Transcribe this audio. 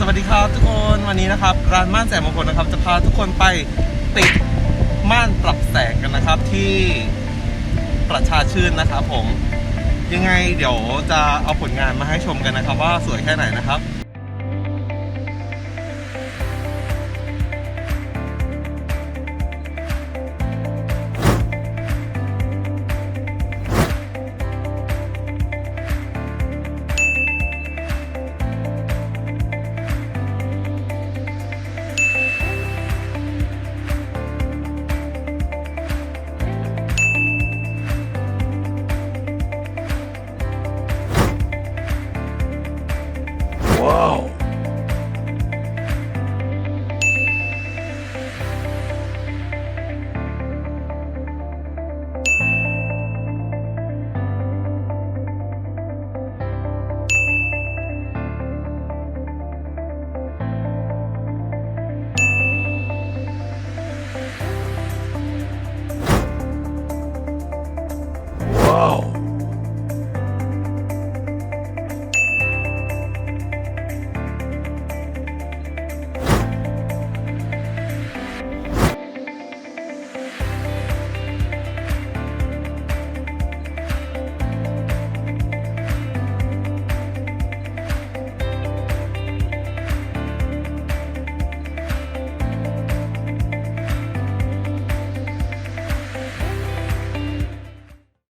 สวัสดีครับทุกคนวันนี้นะครับ ร้านม่านแสงมงคลนะครับ จะพาทุกคนไปติดม่านปรับแสงกันนะครับที่ประชาชื่นนะครับผมยังไงเดี๋ยวจะเอาผลงานมาให้ชมกันนะครับ ว่าสวยแค่ไหนนะครับ ว้าว